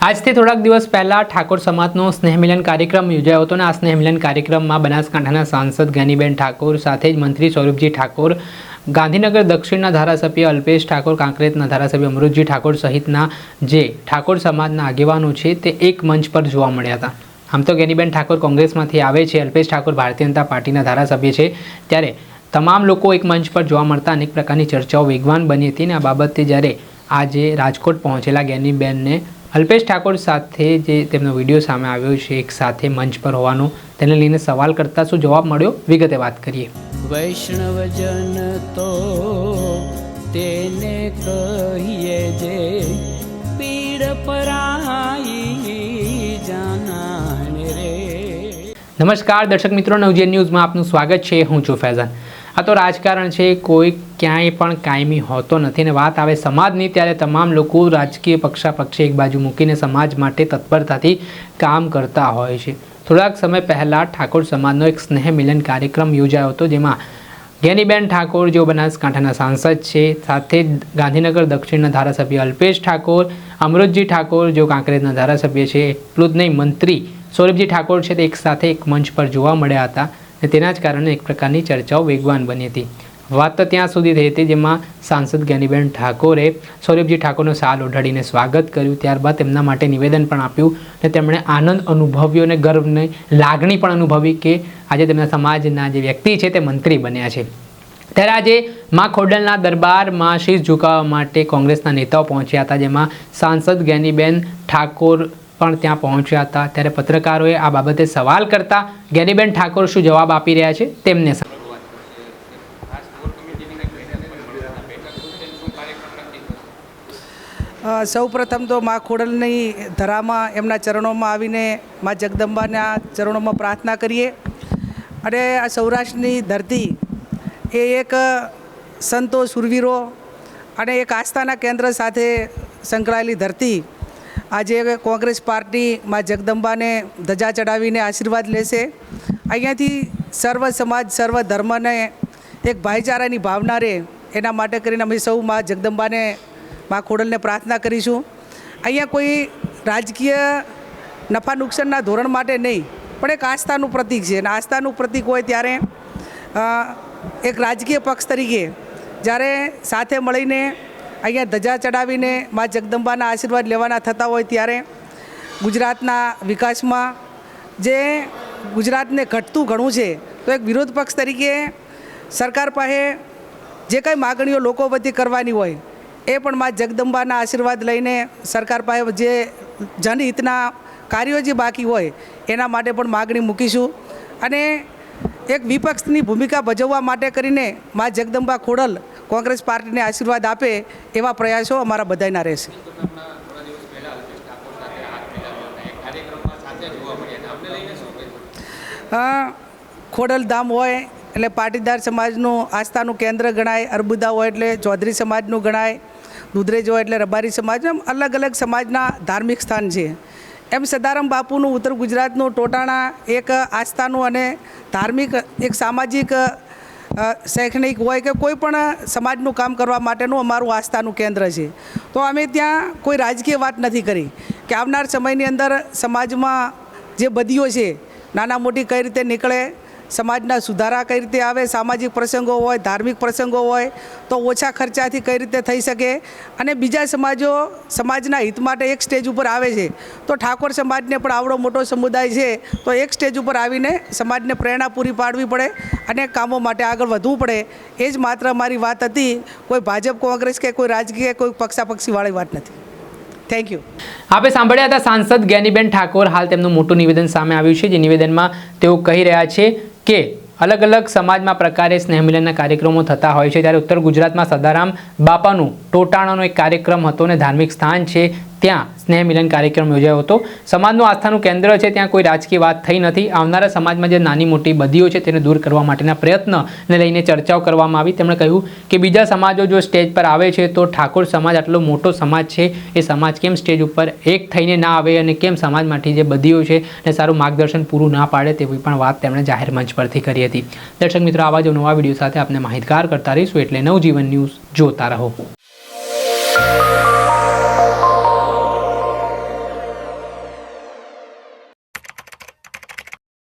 આજથી થોડાક દિવસ પહેલાં ઠાકોર સમાજનો સ્નેહમિલન કાર્યક્રમ યોજાયો હતો અને આ સ્નેહમિલન કાર્યક્રમમાં બનાસકાંઠાના સાંસદ જ્ઞાનીબેન ઠાકોર સાથે જ મંત્રી સ્વરૂપજી ઠાકોર, ગાંધીનગર દક્ષિણના ધારાસભ્ય અલ્પેશ ઠાકોર, કાંકરેજના ધારાસભ્ય અમૃતજી ઠાકોર સહિતના જે ઠાકોર સમાજના આગેવાનો છે તે એક મંચ પર જોવા મળ્યા હતા. આમ તો જ્ઞાનીબેન ઠાકોર કોંગ્રેસમાંથી આવે છે, અલ્પેશ ઠાકોર ભારતીય જનતા પાર્ટીના ધારાસભ્ય છે, ત્યારે તમામ લોકો એક મંચ પર જોવા મળતા અનેક પ્રકારની ચર્ચાઓ વેગવાન બની હતી અને આ બાબતે જ્યારે આજે રાજકોટ પહોંચેલા જ્ઞાનીબેનને અલ્પેશ ઠાકોર સાથે જે તેમનો વીડિયો સામે આવ્યો છે એક સાથે મંચ પર હોવાનો તેને લઈને સવાલ કરતા શું જવાબ મળ્યો? વિગતે વાત કરીએ. વૈષ્ણવજન તો તેને કહીએ જે પીડ પરાઈ જાનાને રે. નમસ્કાર દર્શક મિત્રો નવજીવન ન્યૂઝમાં આપનું સ્વાગત છે. હું છું ફૈઝાન. આ તો રાજકારણ છે, કોઈ ક્યાંય પણ કાયમી હોતો નથી ને વાત આવે સમાજની, ત્યારે તમામ લોકો રાજકીય પક્ષાપક્ષી એક બાજુ મૂકીને સમાજ માટે તત્પરતાથી કામ કરતા હોય છે. થોડાક સમય પહેલાં ઠાકોર સમાજનો એક સ્નેહ મિલન કાર્યક્રમ યોજાયો હતો, જેમાં જ્ઞાનીબેન ઠાકોર, જેઓ બનાસકાંઠાના સાંસદ છે, સાથે ગાંધીનગર દક્ષિણના ધારાસભ્ય અલ્પેશ ઠાકોર, અમૃતજી ઠાકોર, જેઓ કાંકરેજના ધારાસભ્ય છે, એટલું જ નહીં, મંત્રી સૌરભજી ઠાકોર છે તે એક સાથે એક મંચ પર જોવા મળ્યા હતા. અને તેના જ કારણે એક પ્રકારની ચર્ચાઓ વેગવાન બની હતી. વાત તો ત્યાં સુધી થઈ હતી જેમાં સાંસદ જ્ઞાનીબેન ઠાકોરે સૌરભજી ઠાકોરનો સાલ ઓઢાડીને સ્વાગત કર્યું. ત્યારબાદ તેમના માટે નિવેદન પણ આપ્યું અને તેમણે આનંદ અનુભવ્યો અને ગર્વને લાગણી પણ અનુભવી કે આજે તેમના સમાજના જે વ્યક્તિ છે તે મંત્રી બન્યા છે. ત્યારે આજે મા ખોડલના દરબારમાં શીશ ઝુકાવવા માટે કોંગ્રેસના નેતાઓ પહોંચ્યા હતા, જેમાં સાંસદ જ્ઞાનીબેન ઠાકોર પણ ત્યાં પહોંચ્યા હતા. ત્યારે પત્રકારોએ આ બાબતે સવાલ કરતા જ્ઞાનીબેન ઠાકોર શું જવાબ આપી રહ્યા છે તેમને સૌ પ્રથમ તો મા ખોડલની ધરામાં એમના ચરણોમાં આવીને મા જગદંબાના ચરણોમાં પ્રાર્થના કરીએ. અને આ સૌરાષ્ટ્રની ધરતી એ એક સંતો સુરવીરો અને એક આસ્થાના કેન્દ્ર સાથે સંકળાયેલી ધરતી આજે કોંગ્રેસ પાર્ટી મા જગદંબાને ધજા ચડાવીને આશીર્વાદ લેશે. અહીંયાથી સર્વ સમાજ, સર્વ ધર્મને એક ભાઈચારાની ભાવના રહે એના માટે કરીને અમે સૌ મા જગદંબાને, મા ખોડલને પ્રાર્થના કરીશું. અહીંયા કોઈ રાજકીય નફા નુકસાનના ધોરણ માટે નહીં, પણ એક આસ્થાનું પ્રતીક છે. અને આસ્થાનું પ્રતીક હોય ત્યારે એક રાજકીય પક્ષ તરીકે જ્યારે સાથે મળીને અહીંયા ધજા ચડાવીને મા જગદંબાના આશીર્વાદ લેવાના થતા હોય ત્યારે ગુજરાતના વિકાસમાં જે ગુજરાતને ઘટતું ઘણું છે, તો એક વિરોધ પક્ષ તરીકે સરકાર પાસે જે કંઈ માગણીઓ લોકો વતી કરવાની હોય, એ પણ મા જગદંબાના આશીર્વાદ લઈને સરકાર પાસે જે જનહિતના કાર્યો જે બાકી હોય, એના માટે પણ માગણી મૂકીશું. અને એક વિપક્ષની ભૂમિકા ભજવવા માટે કરીને મા જગદંબા ખોડલ કોંગ્રેસ પાર્ટીને આશીર્વાદ આપે એવા પ્રયાસો અમારા બધાના રહેશે. ખોડલધામ ખોડલ ધામ હોય એટલે પાટીદાર સમાજનું આસ્થાનું કેન્દ્ર ગણાય, અર્બુદા હોય એટલે ચૌધરી સમાજનું ગણાય, દુધરેજ હોય એટલે રબારી સમાજ, એમ અલગ અલગ સમાજના ધાર્મિક સ્થાન છે. એમ સદારામ બાપુનું ઉત્તર ગુજરાતનું ટોટાણા એક આસ્થાનું અને ધાર્મિક, એક સામાજિક શૈક્ષણિક હોય કે કોઈ પણ સમાજનું કામ કરવા માટેનું અમારું આસ્થાનું કેન્દ્ર છે. તો અમે ત્યાં કોઈ રાજકીય વાત નથી કરી કે આવનાર સમયની અંદર સમાજમાં જે બદીઓ છે, નાના મોટી કઈ રીતે નીકળે સમાજના સુધારા કઈ રીતે આવે, સામાજિક પ્રસંગો હોય, ધાર્મિક પ્રસંગો હોય, તો ઓછા ખર્ચાથી કઈ રીતે થઈ શકે? અને બીજા સમાજો સમાજના હિત માટે એક સ્ટેજ ઉપર આવે છે. તો ઠાકોર સમાજને પણ આવડો મોટો સમુદાય છે, તો એક સ્ટેજ ઉપર આવીને સમાજને પ્રેરણા પૂરી પાડવી પડે અને કામો માટે આગળ વધવું પડે. એ જ માત્ર મારી વાત હતી. કોઈ ભાજપ, કોંગ્રેસ કે કોઈ રાજકીય, કોઈ પક્ષાપક્ષીવાળી વાત નથી. થેન્ક યુ આપે સાંભળ્યા હતા સાંસદ જ્ઞાનીબેન ઠાકોર. હાલ તેમનું મોટું નિવેદન સામે આવ્યું છે, જે નિવેદનમાં તેઓ કહી રહ્યા છે કે અલગ અલગ સમાજમાં પ્રકારે સ્નેહમિલનના કાર્યક્રમો થતા હોય છે. ત્યારે ઉત્તર ગુજરાતમાં સદારામ બાપાનું ટોટાણાનો એક કાર્યક્રમ હતો અને ધાર્મિક સ્થાન છે. ત્યાં સ્નેહ મિલન કાર્યક્રમ યોજાયો હતો. સમાજનું આસ્થાનું કેન્દ્ર છે, ત્યાં કોઈ રાજકીય વાત થઈ નથી. આવનારા સમાજમાં જે નાની મોટી બદીઓ છે, તેને દૂર કરવા માટેના પ્રયત્નને લઈને ચર્ચાઓ કરવામાં આવી. તેમણે કહ્યું કે બીજા સમાજો જો સ્ટેજ પર આવે છે, તો ઠાકોર સમાજ આટલો મોટો સમાજ છે. એ સમાજ કેમ સ્ટેજ ઉપર એક થઈને ના આવે અને કેમ સમાજમાંથી જે બદીઓ છે, ને સારું માર્ગદર્શન પૂરું ના પાડે તેવી પણ વાત તેમણે જાહેર મંચ પરથી કરી હતી. દર્શક મિત્રો, આવા જ નવા વીડિયો સાથે આપને માહિતગાર કરતા રહીશું. એટલે નવજીવન ન્યૂઝ જોતા રહો.